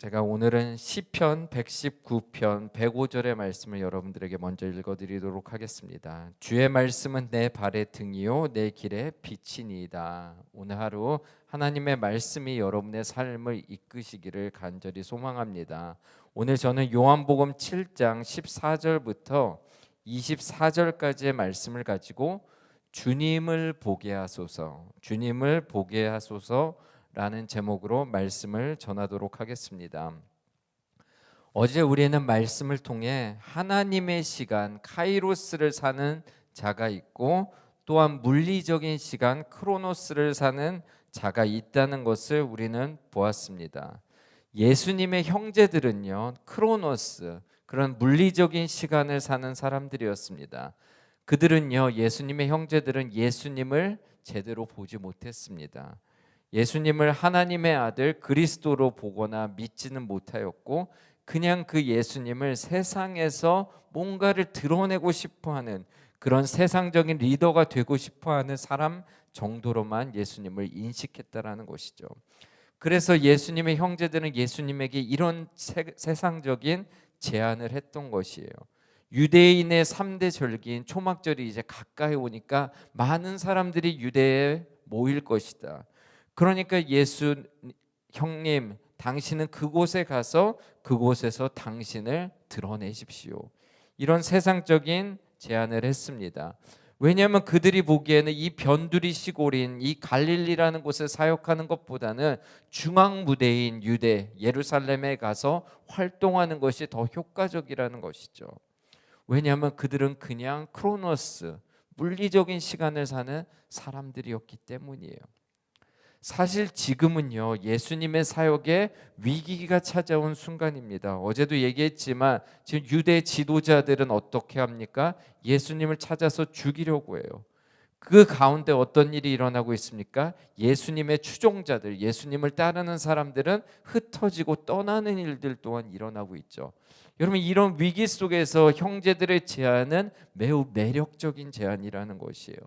제가 오늘은 시편 119편 105절의 말씀을 여러분들에게 먼저 읽어 드리도록 하겠습니다. 주의 말씀은 내 발의 등이요 내 길의 빛이니이다. 오늘 하루 하나님의 말씀이 여러분의 삶을 이끄시기를 간절히 소망합니다. 오늘 저는 요한복음 7장 14절부터 24절까지의 말씀을 가지고 주님을 보게 하소서. 주님을 보게 하소서. 라는 제목으로 말씀을 전하도록 하겠습니다. 어제 우리는 말씀을 통해 하나님의 시간 카이로스를 사는 자가 있고 또한 물리적인 시간 크로노스를 사는 자가 있다는 것을 우리는 보았습니다. 예수님의 형제들은요 크로노스 그런 물리적인 시간을 사는 사람들이었습니다. 그들은요 예수님의 형제들은 예수님을 제대로 보지 못했습니다. 예수님을 하나님의 아들 그리스도로 보거나 믿지는 못하였고 그냥 그 예수님을 세상에서 뭔가를 드러내고 싶어 하는 그런 세상적인 리더가 되고 싶어 하는 사람 정도로만 예수님을 인식했다라는 것이죠. 그래서 예수님의 형제들은 예수님에게 이런 세, 세상적인 제안을 했던 것이에요. 유대인의 3대 절기인 초막절이 이제 가까이 오니까 많은 사람들이 유대에 모일 것이다. 그러니까 예수 형님 당신은 그곳에 가서 그곳에서 당신을 드러내십시오. 이런 세상적인 제안을 했습니다. 왜냐하면 그들이 보기에는 이 변두리 시골인 이 갈릴리라는 곳에 사역하는 것보다는 중앙 무대인 유대 예루살렘에 가서 활동하는 것이 더 효과적이라는 것이죠. 왜냐하면 그들은 그냥 크로노스 물리적인 시간을 사는 사람들이었기 때문이에요. 사실 지금은요 예수님의 사역에 위기가 찾아온 순간입니다. 어제도 얘기했지만 지금 유대 지도자들은 어떻게 합니까? 예수님을 찾아서 죽이려고 해요. 그 가운데 어떤 일이 일어나고 있습니까? 예수님의 추종자들, 예수님을 따르는 사람들은 흩어지고 떠나는 일들 또한 일어나고 있죠. 여러분 이런 위기 속에서 형제들의 제안은 매우 매력적인 제안이라는 것이에요.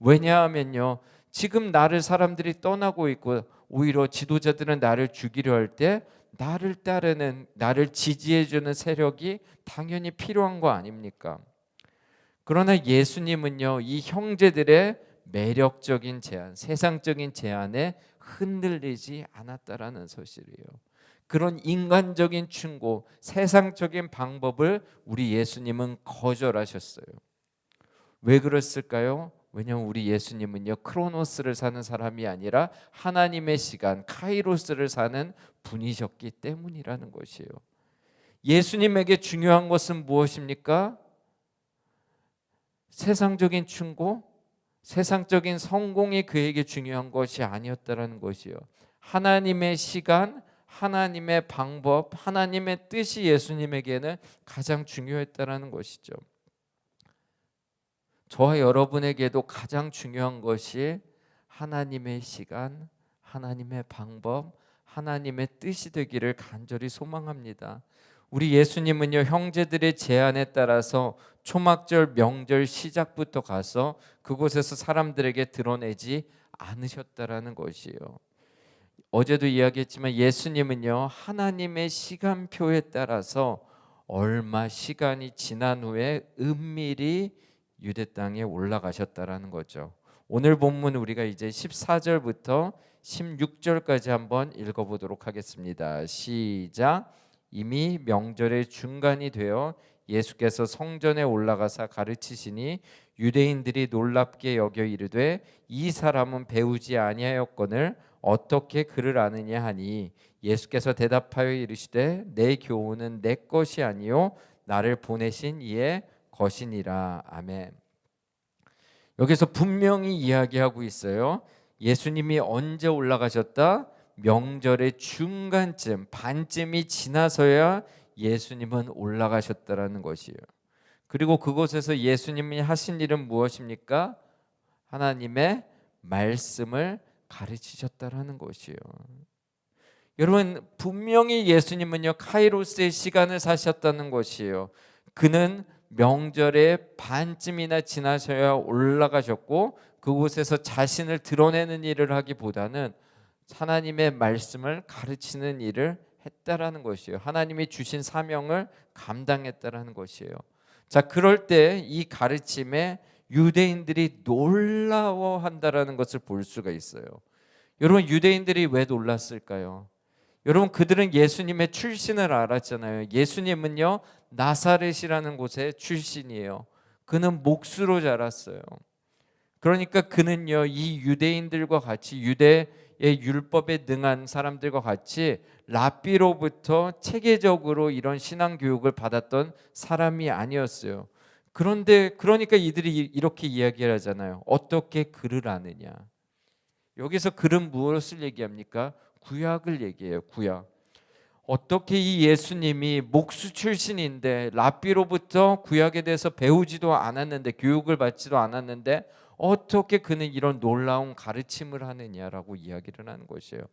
왜냐하면요. 지금 나를 사람들이 떠나고 있고 오히려 지도자들은 나를 죽이려 할 때 나를 따르는 나를 지지해 주는 세력이 당연히 필요한 거 아닙니까? 그러나 예수님은요. 이 형제들의 매력적인 제안, 세상적인 제안에 흔들리지 않았다라는 사실이에요. 그런 인간적인 충고, 세상적인 방법을 우리 예수님은 거절하셨어요. 왜 그랬을까요? 왜냐하면 우리 예수님은요 크로노스를 사는 사람이 아니라 하나님의 시간 카이로스를 사는 분이셨기 때문이라는 것이에요. 예수님에게 중요한 것은 무엇입니까? 세상적인 충고, 세상적인 성공이 그에게 중요한 것이 아니었다라는 것이요. 하나님의 시간, 하나님의 방법, 하나님의 뜻이 예수님에게는 가장 중요했다라는 것이죠. 저와 여러분에게도 가장 중요한 것이 하나님의 시간, 하나님의 방법, 하나님의 뜻이 되기를 간절히 소망합니다. 우리 예수님은요 형제들의 제안에 따라서 초막절 명절 시작부터 가서 그곳에서 사람들에게 드러내지 않으셨다라는 것이에요. 어제도 이야기했지만 예수님은요 하나님의 시간표에 따라서 얼마 시간이 지난 후에 은밀히 유대 땅에 올라가셨다라는 거죠. 오늘 본문 우리가 이제 14절부터 16절까지 한번 읽어보도록 하겠습니다. 시작. 이미 명절의 중간이 되어 예수께서 성전에 올라가사 가르치시니 유대인들이 놀랍게 여겨 이르되 이 사람은 배우지 아니하였거늘 어떻게 그를 아느냐 하니 예수께서 대답하여 이르시되 내 교훈은 내 것이 아니요 나를 보내신 이의 것이니라. 아멘. 여기서 분명히 이야기하고 있어요. 예수님이 언제 올라가셨다? 명절의 중간쯤, 반쯤이 지나서야 예수님은 올라가셨다라는 것이에요. 그리고 그곳에서 예수님이 하신 일은 무엇입니까? 하나님의 말씀을 가르치셨다라는 것이에요. 여러분 분명히 예수님은요 카이로스의 시간을 사셨다는 것이에요. 그는 명절의 반쯤이나 지나셔야 올라가셨고 그곳에서 자신을 드러내는 일을 하기보다는 하나님의 말씀을 가르치는 일을 했다라는 것이에요. 하나님이 주신 사명을 감당했다라는 것이에요. 자, 그럴 때 이 가르침에 유대인들이 놀라워한다라는 것을 볼 수가 있어요. 여러분 유대인들이 왜 놀랐을까요? 여러분 그들은 예수님의 출신을 알았잖아요. 예수님은요 나사렛이라는 곳의 출신이에요. 그는 목수로 자랐어요. 그러니까 그는요 이 유대인들과 같이 유대의 율법에 능한 사람들과 같이 랍비로부터 체계적으로 이런 신앙 교육을 받았던 사람이 아니었어요. 그런데 그러니까 이들이 이렇게 이야기를 하잖아요. 어떻게 글을 아느냐? 여기서 글은 무엇을 얘기합니까? 구약을 얘기해요. 구약. 어떻게 이 예수님이 목수 출신인데 랍비로부터 구약에 대해서 배우지도 않았는데 교육을 받지도 않았는데 어떻게 그는 이런 놀라운 가르침을 하느냐라고 이야기를 하는 것이에요.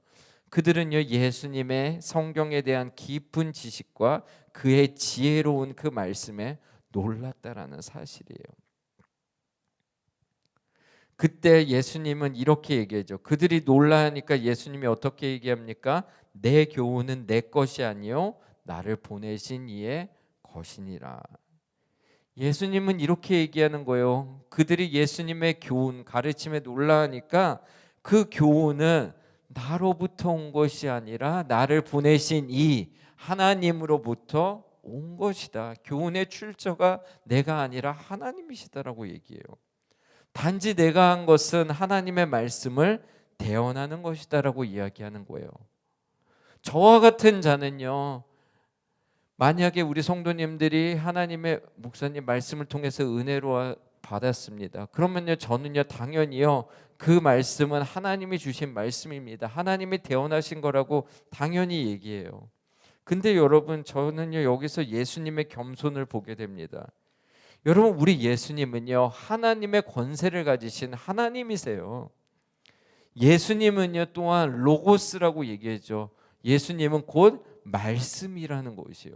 그들은요 예수님의 성경에 대한 깊은 지식과 그의 지혜로운 그 말씀에 놀랐다라는 사실이에요. 그때 예수님은 이렇게 얘기하죠. 그들이 놀라니까 예수님이 어떻게 얘기합니까? 내 교훈은 내 것이 아니요 나를 보내신 이의 것이니라. 예수님은 이렇게 얘기하는 거예요. 그들이 예수님의 교훈 가르침에 놀라니까 그 교훈은 나로부터 온 것이 아니라 나를 보내신 이 하나님으로부터 온 것이다. 교훈의 출처가 내가 아니라 하나님이시다라고 얘기해요. 단지 내가 한 것은 하나님의 말씀을 대언하는 것이다라고 이야기하는 거예요. 저와 같은 자는요. 만약에 우리 성도님들이 하나님의 목사님 말씀을 통해서 은혜로 받았습니다. 그러면요 저는요 당연히요 그 말씀은 하나님이 주신 말씀입니다. 하나님이 대언하신 거라고 당연히 얘기해요. 근데 여러분 저는요 여기서 예수님의 겸손을 보게 됩니다. 여러분 우리 예수님은요 하나님의 권세를 가지신 하나님이세요. 예수님은요 또한 로고스라고 얘기했죠. 예수님은 곧 말씀이라는 것이요.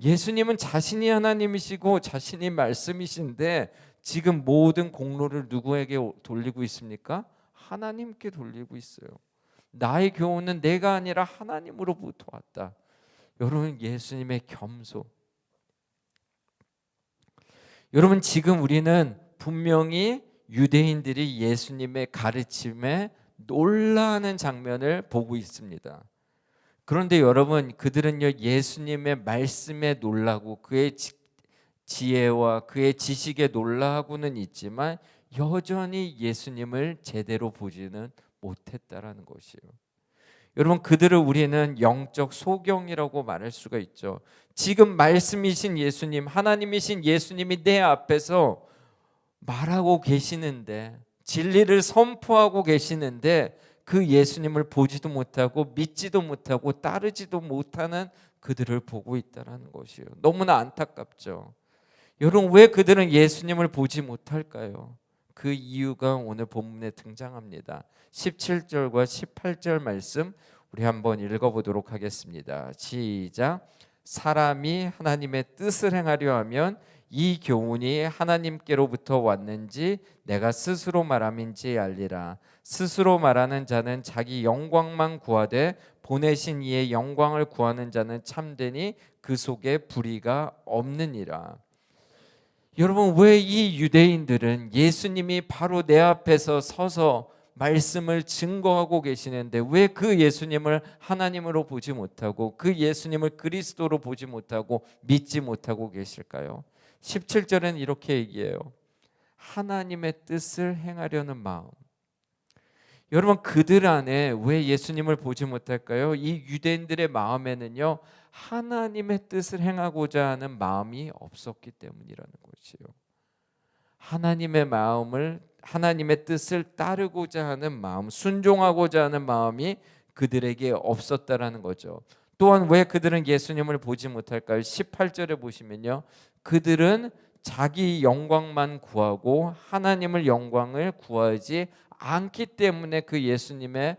예수님은 자신이 하나님이시고 자신이 말씀이신데 지금 모든 공로를 누구에게 돌리고 있습니까? 하나님께 돌리고 있어요. 나의 교훈은 내가 아니라 하나님으로부터 왔다. 여러분 예수님의 겸손. 여러분 지금 우리는 분명히 유대인들이 예수님의 가르침에 놀라는 장면을 보고 있습니다. 그런데 여러분 그들은요 예수님의 말씀에 놀라고 그의 지혜와 그의 지식에 놀라고는 있지만 여전히 예수님을 제대로 보지는 못했다라는 것이에요. 여러분 그들을 우리는 영적 소경이라고 말할 수가 있죠. 지금 말씀이신 예수님, 하나님이신 예수님이 내 앞에서 말하고 계시는데 진리를 선포하고 계시는데 그 예수님을 보지도 못하고 믿지도 못하고 따르지도 못하는 그들을 보고 있다라는 것이에요. 너무나 안타깝죠. 여러분 왜 그들은 예수님을 보지 못할까요? 그 이유가 오늘 본문에 등장합니다. 17절과 18절 말씀 우리 한번 읽어보도록 하겠습니다. 시작. 사람이 하나님의 뜻을 행하려 하면 이 교훈이 하나님께로부터 왔는지 내가 스스로 말함인지 알리라. 스스로 말하는 자는 자기 영광만 구하되 보내신 이의 영광을 구하는 자는 참되니 그 속에 불의가 없느니라. 여러분 왜 이 유대인들은 예수님이 바로 내 앞에서 서서 말씀을 증거하고 계시는데 왜 그 예수님을 하나님으로 보지 못하고 그 예수님을 그리스도로 보지 못하고 믿지 못하고 계실까요? 17절은 이렇게 얘기해요. 하나님의 뜻을 행하려는 마음. 여러분 그들 안에 왜 예수님을 보지 못할까요? 이 유대인들의 마음에는요 하나님의 뜻을 행하고자 하는 마음이 없었기 때문이라는 것이요. 하나님의 마음을 하나님의 뜻을 따르고자 하는 마음, 순종하고자 하는 마음이 그들에게 없었다라는 거죠. 또한 왜 그들은 예수님을 보지 못할까요? 18절에 보시면요. 그들은 자기 영광만 구하고 하나님을 영광을 구하지 않기 때문에 그 예수님의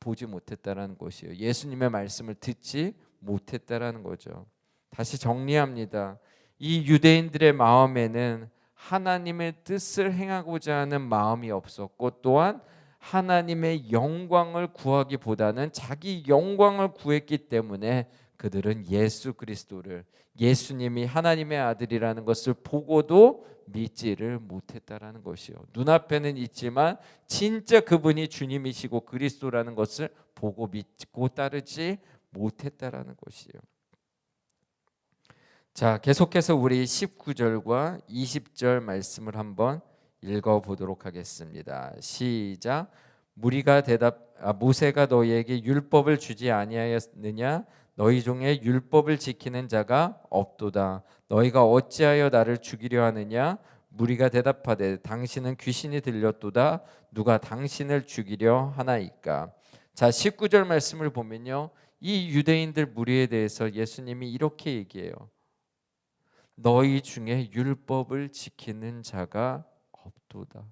보지 못했다라는 것이에요. 예수님의 말씀을 듣지 못했다라는 거죠. 다시 정리합니다. 이 유대인들의 마음에는 하나님의 뜻을 행하고자 하는 마음이 없었고 또한 하나님의 영광을 구하기보다는 자기 영광을 구했기 때문에 그들은 예수 그리스도를 예수님이 하나님의 아들이라는 것을 보고도 믿지를 못했다라는 것이요. 눈앞에는 있지만 진짜 그분이 주님이시고 그리스도라는 것을 보고 믿고 따르지 못했다라는 것이요. 자, 계속해서 우리 19절과 20절 말씀을 한번 읽어 보도록 하겠습니다. 시작. 무리가 대답 아, 모세가 너희에게 율법을 주지 아니하였느냐 너희 중에 율법을 지키는 자가 없도다. 너희가 어찌하여 나를 죽이려 하느냐? 무리가 대답하되 당신은 귀신이 들렸도다. 누가 당신을 죽이려 하나이까? 자 19절 말씀을 보면요. 이 유대인들 무리에 대해서 예수님이 이렇게 얘기해요. 너희 중에 율법을 지키는 자가 없도다.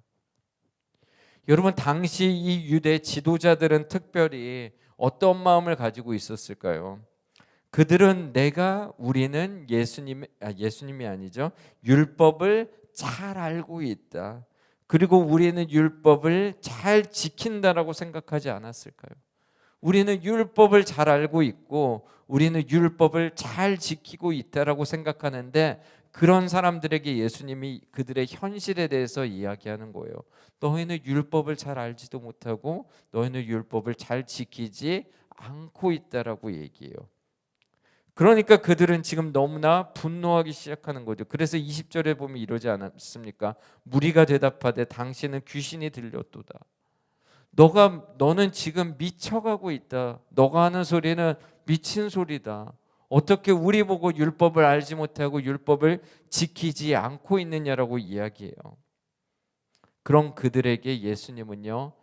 여러분 당시 이 유대 지도자들은 특별히 어떤 마음을 가지고 있었을까요? 그들은 내가 우리는 예수님 아, 예수님이 아니죠 율법을 잘 알고 있다. 그리고 우리는 율법을 잘 지킨다라고 생각하지 않았을까요? 우리는 율법을 잘 알고 있고 우리는 율법을 잘 지키고 있다라고 생각하는데 그런 사람들에게 예수님이 그들의 현실에 대해서 이야기하는 거예요. 너희는 율법을 잘 알지도 못하고 너희는 율법을 잘 지키지 않고 있다라고 얘기해요. 그러니까 그들은 지금 너무나 분노하기 시작하는 거죠. 그래서 20절에 보면 이러지 않았습니까? 무리가 대답하되 당신은 귀신이 들렸도다. 너가 너는 지금 미쳐가고 있다. 너가 하는 소리는 미친 소리다. 어떻게 우리 보고 율법을 알지 못하고 율법을 지키지 않고 있느냐라고 이야기해요. 그런 그들에게 예수님은요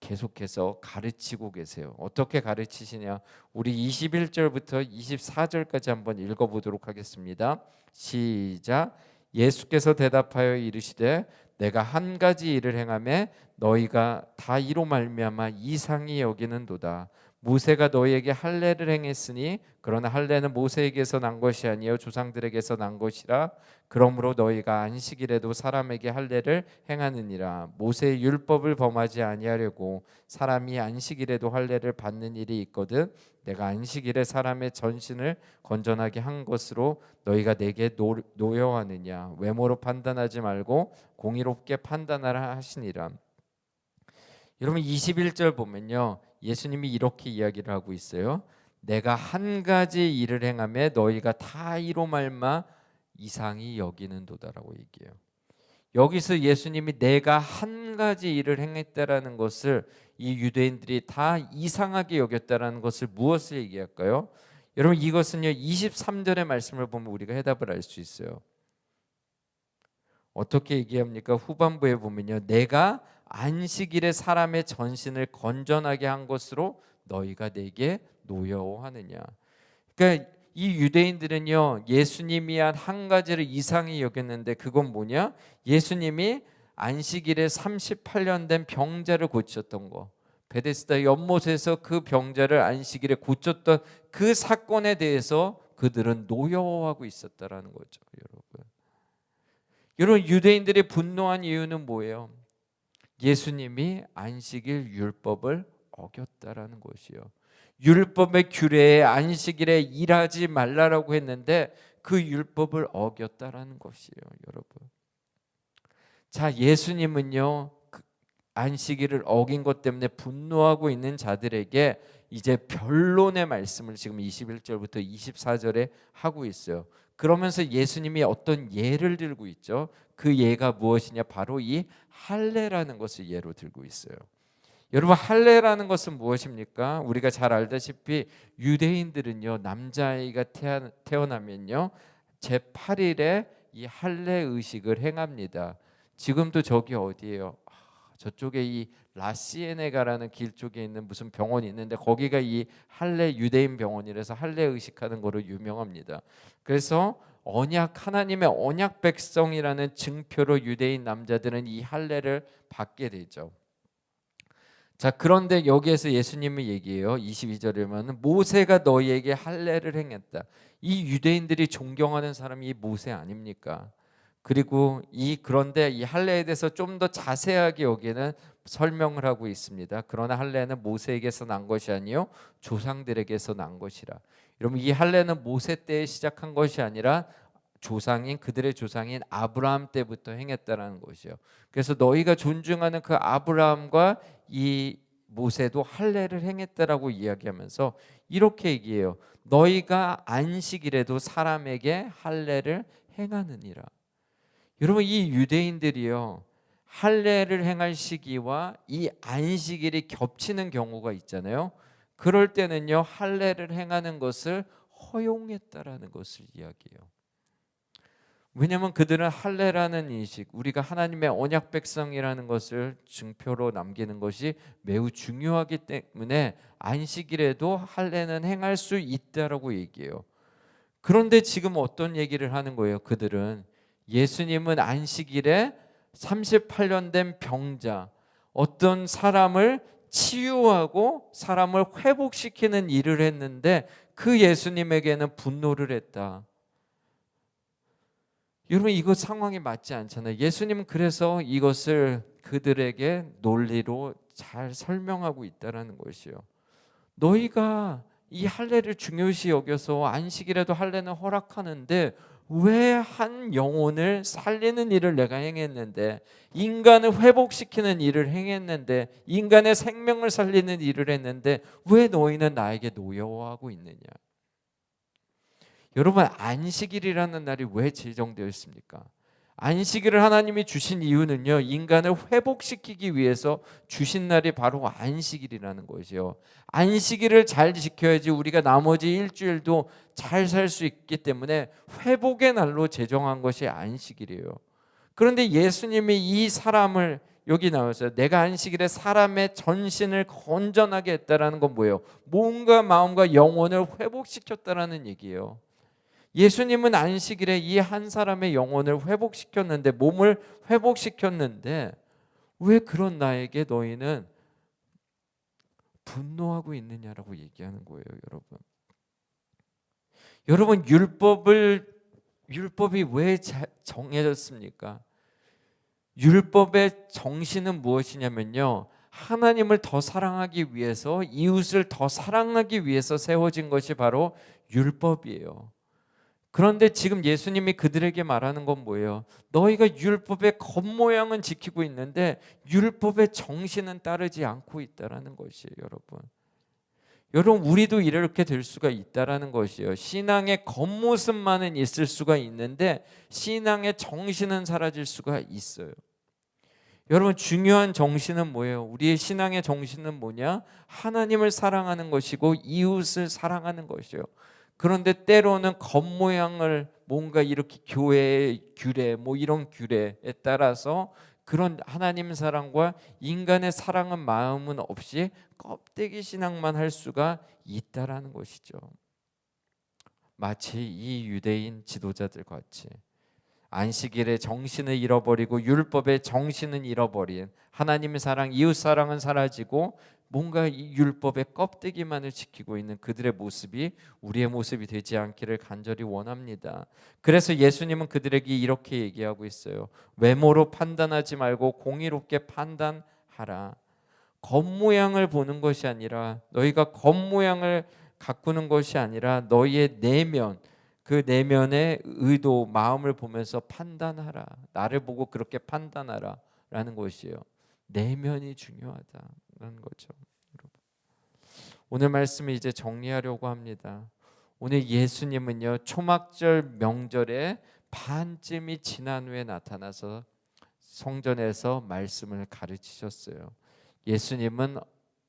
계속해서 가르치고 계세요. 어떻게 가르치시냐? 우리 21절부터 24절까지 한번 읽어 보도록 하겠습니다. 시작. 예수께서 대답하여 이르시되 내가 한 가지 일을 행함에 너희가 다 이로 말미암아 이상히 여기는도다. 모세가 너희에게 할례를 행했으니 그러나 할례는 모세에게서 난 것이 아니요 조상들에게서 난 것이라. 그러므로 너희가 안식일에도 사람에게 할례를 행하느니라. 모세의 율법을 범하지 아니하려고 사람이 안식일에도 할례를 받는 일이 있거든 내가 안식일에 사람의 전신을 건전하게 한 것으로 너희가 내게 노, 노여하느냐. 외모로 판단하지 말고 공의롭게 판단하라 하시니라. 여러분 21절 보면요 예수님이 이렇게 이야기를 하고 있어요. 내가 한 가지 일을 행함에 너희가 다 이로 말마 이상이 여기는도다라고 얘기해요. 여기서 예수님이 내가 한 가지 일을 행했다라는 것을 이 유대인들이 다 이상하게 여겼다라는 것을 무엇을 얘기할까요? 여러분 이것은요 23절의 말씀을 보면 우리가 해답을 알 수 있어요. 어떻게 얘기합니까? 후반부에 보면요. 내가 안식일에 사람의 전신을 건전하게 한 것으로 너희가 내게 노여워하느냐. 그러니까 이 유대인들은요 예수님이 한 한 가지를 이상히 여겼는데 그건 뭐냐? 예수님이 안식일에 38년 된 병자를 고쳤던 거. 베데스다 연못에서 그 병자를 안식일에 고쳤던 그 사건에 대해서 그들은 노여워하고 있었다라는 거죠, 여러분. 여러분 유대인들이 분노한 이유는 뭐예요? 예수님이 안식일 율법을 어겼다라는 것이요. 율법의 규례에 안식일에 일하지 말라라고 했는데 그 율법을 어겼다라는 것이에요, 여러분. 자, 예수님은요. 그 안식일을 어긴 것 때문에 분노하고 있는 자들에게 이제 변론의 말씀을 지금 21절부터 24절에 하고 있어요. 그러면서 예수님이 어떤 예를 들고 있죠. 그 예가 무엇이냐? 바로 이 할례라는 것을 예로 들고 있어요. 여러분 할례라는 것은 무엇입니까? 우리가 잘 알다시피 유대인들은요 남자아이가 태어나면요 제 8일에 이 할례 의식을 행합니다. 지금도 저기 어디예요? 아, 저쪽에 이 라시에네가라는 길 쪽에 있는 무슨 병원이 있는데 거기가 이 할례 유대인 병원이라서 할례 의식하는 거로 유명합니다. 그래서 언약 하나님의 언약 백성이라는 증표로 유대인 남자들은 이 할례를 받게 되죠. 자, 그런데 여기에서 예수님이 얘기해요. 22절에 보면 모세가 너희에게 할례를 행했다. 이 유대인들이 존경하는 사람이 모세 아닙니까? 그리고 이 그런데 이 할례에 대해서 좀 더 자세하게 여기는 설명을 하고 있습니다. 그러나 할례는 모세에게서 난 것이 아니요 조상들에게서 난 것이라. 여러분 이 할례는 모세 때 시작한 것이 아니라 조상인 그들의 조상인 아브라함 때부터 행했다라는 것이요. 그래서 너희가 존중하는 그 아브라함과 이 모세도 할례를 행했다라고 이야기하면서 이렇게 얘기해요. 너희가 안식일에도 사람에게 할례를 행하느니라. 여러분 이 유대인들이요. 할례를 행할 시기와 이 안식일이 겹치는 경우가 있잖아요. 그럴 때는요. 할례를 행하는 것을 허용했다라는 것을 이야기해요. 왜냐하면 그들은 할례라는 인식, 우리가 하나님의 언약 백성이라는 것을 증표로 남기는 것이 매우 중요하기 때문에 안식일에도 할례는 행할 수 있다라고 얘기해요. 그런데 지금 어떤 얘기를 하는 거예요? 그들은 예수님은 안식일에 38년 된 병자, 어떤 사람을 치유하고 사람을 회복시키는 일을 했는데 그 예수님에게는 분노를 했다. 여러분 이거 상황이 맞지 않잖아요. 예수님은 그래서 이것을 그들에게 논리로 잘 설명하고 있다라는 것이요. 너희가 이 할례를 중요시 여겨서 안식일에도 할례는 허락하는데 왜 한 영혼을 살리는 일을 내가 행했는데 인간을 회복시키는 일을 행했는데 인간의 생명을 살리는 일을 했는데 왜 너희는 나에게 노여워하고 있느냐? 여러분 안식일이라는 날이 왜 제정되어 있습니까? 안식일을 하나님이 주신 이유는요 인간을 회복시키기 위해서 주신 날이 바로 안식일이라는 것이요. 안식일을 잘 지켜야지 우리가 나머지 일주일도 잘 살 수 있기 때문에 회복의 날로 제정한 것이 안식일이에요. 그런데 예수님이 이 사람을 여기 나와서 내가 안식일에 사람의 전신을 건전하게 했다라는 건 뭐예요? 몸과 마음과 영혼을 회복시켰다라는 얘기예요 예수님은 안식일에 이 한 사람의 영혼을 회복시켰는데 몸을 회복시켰는데 왜 그런 나에게 너희는 분노하고 있느냐라고 얘기하는 거예요, 여러분. 여러분 율법을 율법이 왜 정해졌습니까? 율법의 정신은 무엇이냐면요. 하나님을 더 사랑하기 위해서 이웃을 더 사랑하기 위해서 세워진 것이 바로 율법이에요. 그런데 지금 예수님이 그들에게 말하는 건 뭐예요? 너희가 율법의 겉모양은 지키고 있는데 율법의 정신은 따르지 않고 있다라는 것이에요, 여러분. 여러분 우리도 이렇게 될 수가 있다라는 것이에요. 신앙의 겉모습만은 있을 수가 있는데 신앙의 정신은 사라질 수가 있어요. 여러분 중요한 정신은 뭐예요? 우리의 신앙의 정신은 뭐냐? 하나님을 사랑하는 것이고 이웃을 사랑하는 것이요. 그런데 때로는 겉모양을 뭔가 이렇게 교회의 규례 뭐 이런 규례에 따라서 그런 하나님 사랑과 인간의 사랑은 마음은 없이 껍데기 신앙만 할 수가 있다라는 것이죠. 마치 이 유대인 지도자들 같이 안식일의 정신을 잃어버리고 율법의 정신은 잃어버린 하나님의 사랑, 이웃 사랑은 사라지고 뭔가 이 율법의 껍데기만을 지키고 있는 그들의 모습이 우리의 모습이 되지 않기를 간절히 원합니다. 그래서 예수님은 그들에게 이렇게 얘기하고 있어요. 외모로 판단하지 말고 공의롭게 판단하라. 겉모양을 보는 것이 아니라 너희가 겉모양을 가꾸는 것이 아니라 너희의 내면 그 내면의 의도 마음을 보면서 판단하라. 나를 보고 그렇게 판단하라라는 것이에요. 내면이 중요하다는 거죠. 오늘 말씀을 이제 정리하려고 합니다. 오늘 예수님은요 초막절 명절에 반쯤이 지난 후에 나타나서 성전에서 말씀을 가르치셨어요. 예수님은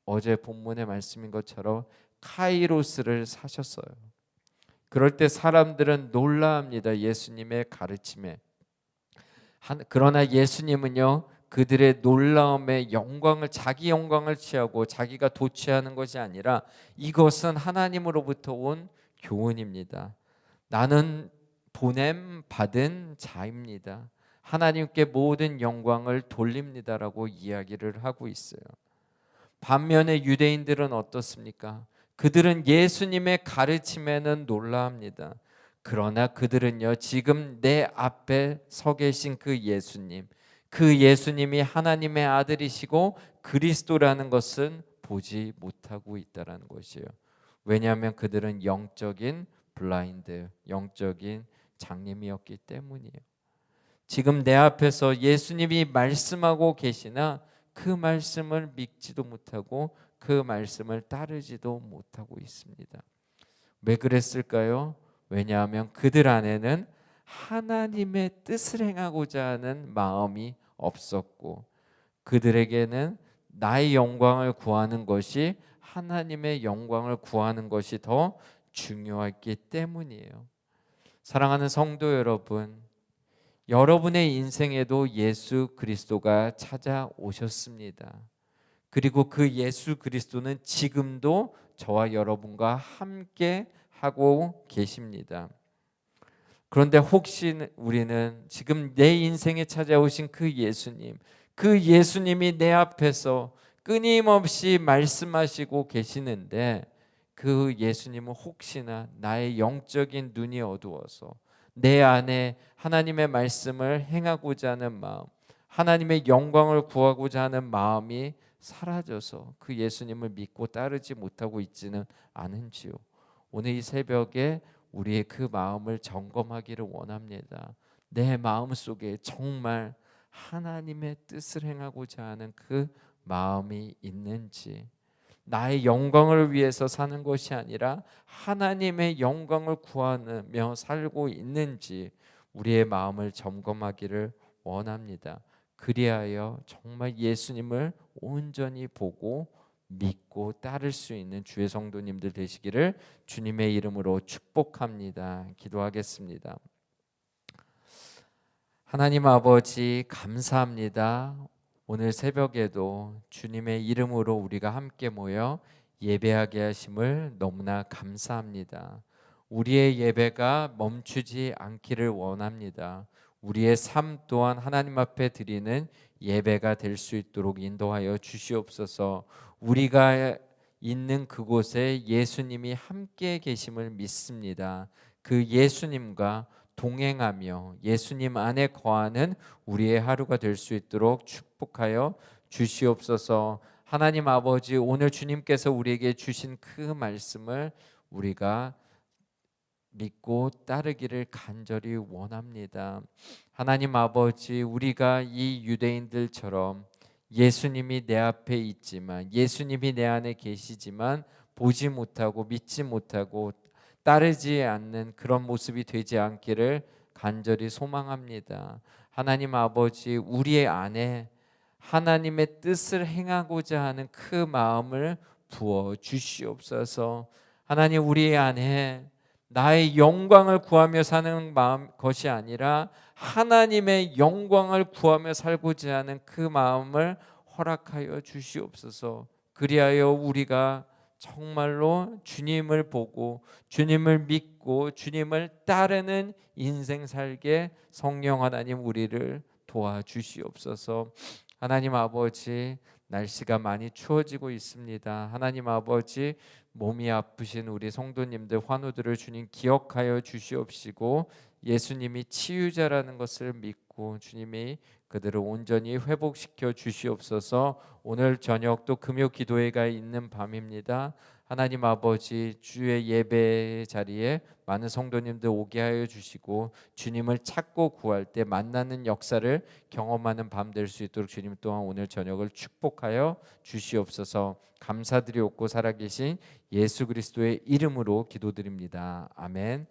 어제 본문의 말씀인 것처럼 카이로스를 사셨어요. 그럴 때 사람들은 놀라합니다. 예수님의 가르침에. 그러나 예수님은요 그들의 놀라움의 영광을 자기 영광을 취하고 자기가 도취하는 것이 아니라 이것은 하나님으로부터 온 교훈입니다. 나는 보냄 받은 자입니다. 하나님께 모든 영광을 돌립니다라고 이야기를 하고 있어요. 반면에 유대인들은 어떻습니까? 그들은 예수님의 가르침에는 놀라합니다. 그러나 그들은요, 지금 내 앞에 서 계신 그 예수님, 그 예수님이 하나님의 아들이시고 그리스도라는 것은 보지 못하고 있다라는 것이에요. 왜냐하면 그들은 영적인 블라인드, 영적인 장님이었기 때문이에요. 지금 내 앞에서 예수님이 말씀하고 계시나 그 말씀을 믿지도 못하고 그 말씀을 따르지도 못하고 있습니다. 왜 그랬을까요? 왜냐하면 그들 안에는 하나님의 뜻을 행하고자 하는 마음이 없었고 그들에게는 나의 영광을 구하는 것이 하나님의 영광을 구하는 것이 더 중요했기 때문이에요. 사랑하는 성도 여러분, 여러분의 인생에도 예수 그리스도가 찾아오셨습니다. 그리고 그 예수 그리스도는 지금도 저와 여러분과 함께 하고 계십니다. 그런데 혹시 우리는 지금 내 인생에 찾아오신 그 예수님, 그 예수님이 내 앞에서 끊임없이 말씀하시고 계시는데 그 예수님은 혹시나 나의 영적인 눈이 어두워서 내 안에 하나님의 말씀을 행하고자 하는 마음, 하나님의 영광을 구하고자 하는 마음이 사라져서 그 예수님을 믿고 따르지 못하고 있지는 않은지요. 오늘 이 새벽에 우리의 그 마음을 점검하기를 원합니다. 내 마음 속에 정말 하나님의 뜻을 행하고자 하는 그 마음이 있는지 나의 영광을 위해서 사는 것이 아니라 하나님의 영광을 구하며 살고 있는지 우리의 마음을 점검하기를 원합니다. 그리하여 정말 예수님을 온전히 보고 믿고 따를 수 있는 주의 성도님들 되시기를 주님의 이름으로 축복합니다. 기도하겠습니다. 하나님 아버지 감사합니다. 오늘 새벽에도 주님의 이름으로 우리가 함께 모여 예배하게 하심을 너무나 감사합니다. 우리의 예배가 멈추지 않기를 원합니다. 우리의 삶 또한 하나님 앞에 드리는 예배가 될 수 있도록 인도하여 주시옵소서. 우리가 있는 그곳에 예수님이 함께 계심을 믿습니다. 그 예수님과 동행하며 예수님 안에 거하는 우리의 하루가 될 수 있도록 축복하여 주시옵소서. 하나님 아버지 오늘 주님께서 우리에게 주신 그 말씀을 우리가 믿고 따르기를 간절히 원합니다. 하나님 아버지, 우리가 이 유대인들처럼 예수님이 내 앞에 있지만, 예수님이 내 안에 계시지만, 보지 못하고 믿지 못하고 따르지 않는 그런 모습이 되지 않기를 간절히 소망합니다. 하나님 아버지, 우리의 안에 하나님의 뜻을 행하고자 하는 그 마음을 부어 주시옵소서. 하나님 우리 안에 나의 영광을 구하며 사는 마음 것이 아니라 하나님의 영광을 구하며 살고자 하는 그 마음을 허락하여 주시옵소서. 그리하여 우리가 정말로 주님을 보고 주님을 믿고 주님을 따르는 인생 살게 성령 하나님 우리를 도와주시옵소서. 하나님 아버지 날씨가 많이 추워지고 있습니다. 하나님 아버지 몸이 아프신 우리 성도님들 환우들을 주님 기억하여 주시옵시고 예수님이 치유자라는 것을 믿고 주님이 그들을 온전히 회복시켜 주시옵소서. 오늘 저녁도 금요 기도회가 있는 밤입니다. 하나님 아버지 주의 예배 자리에 많은 성도님들 오게 하여 주시고 주님을 찾고 구할 때 만나는 역사를 경험하는 밤 될 수 있도록 주님 또한 오늘 저녁을 축복하여 주시옵소서. 감사드리옵고 살아계신 예수 그리스도의 이름으로 기도드립니다. 아멘.